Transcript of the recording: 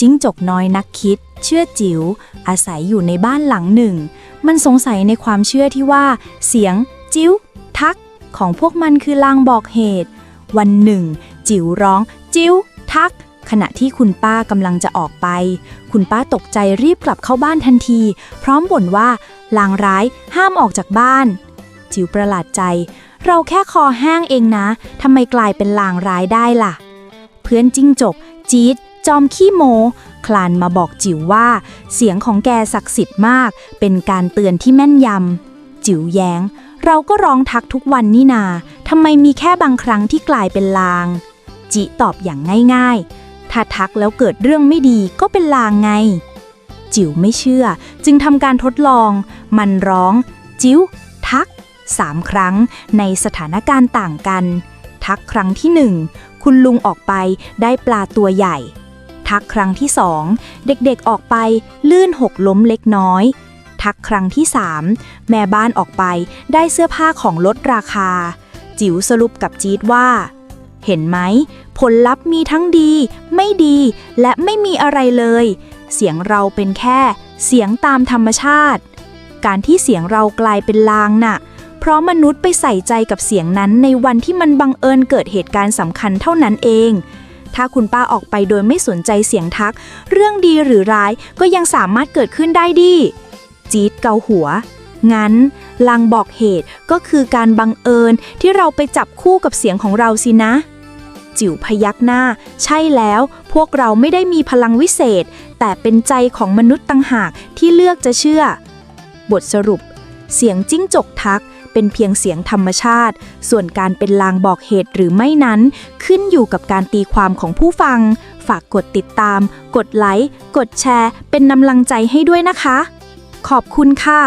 จิ้งจกน้อยนักคิด เชื่อจิ๋วอาศัยอยู่ในบ้านหลังหนึ่ง มันสงสัยในความเชื่อที่ว่า เสียง จิ้ว ทัก ของพวกมันคือลางบอกเหตุ วันหนึ่ง จิ๋วร้อง จิ้ว ทัก ขณะที่คุณป้ากำลังจะออกไป คุณป้าตกใจรีบกลับเข้าบ้านทันที พร้อมบ่นว่าลางร้ายห้ามออกจากบ้าน จิ๋วประหลาดใจ เราแค่คอแห้งเองนะทำไมกลายเป็นลางร้ายได้ล่ะ เพื่อนจิ้งจกจี๊ด จอมขี้โม คลานมาบอกจิ๋วว่า เสียงของแกศักดิ์สิทธิ์มาก เป็นการเตือนที่แม่นยำ จิ๋วแย้ง เราก็ร้องทักทุกวันนี่นาทำไมมีแค่บางครั้งที่กลายเป็นลาง จิตอบอย่างง่ายๆ ถ้าทักแล้วเกิดเรื่องไม่ดีก็เป็นลางไง จิ๋วไม่เชื่อ จึงทำการทดลอง มันร้อง จิ๋วทักสามครั้งในสถานการณ์ต่างกัน ทักครั้งที่หนึ่งคุณลุงออกไปได้ปลาตัวใหญ่ ทักครั้งที่สองเด็กๆออกไปลื่นหกล้มเล็กน้อย ทักครั้งที่สามแม่บ้านออกไปได้เสื้อผ้าของลดราคา จิ๋วสรุปกับจี๊ดว่า เห็นไหม ผลลัพธ์มีทั้งดี ไม่ดีและไม่มีอะไรเลย เสียงเราเป็นแค่เสียงตามธรรมชาติ การที่เสียงเรากลายเป็นลางน่ะเพราะมนุษย์ไปใส่ใจกับเสียงนั้นในวันที่มันบังเอิญเกิดเหตุการณ์สำคัญเท่านั้นเอง ถ้าคุณป้าออกไปโดยไม่สนใจเสียงทัก เรื่องดีหรือร้ายก็ยังสามารถเกิดขึ้นได้ดี จี๊ดเกาหัว งั้น ลางบอกเหตุก็คือการบังเอิญที่เราไปจับคู่กับเสียงของเราสินะ จิ๋วพยักหน้า ใช่แล้วพวกเราไม่ได้มีพลังวิเศษ แต่เป็นใจของมนุษย์ต่างหากที่เลือกจะเชื่อ บทสรุป เสียงจิ้งจกทัก เป็นเพียงเสียงธรรมชาติ ส่วนการเป็นลางบอกเหตุหรือไม่นั้น ขึ้นอยู่กับการตีความของผู้ฟัง ฝากกดติดตาม กดไลค์ กดแชร์ เป็นกำลังใจให้ด้วยนะคะ ขอบคุณค่ะ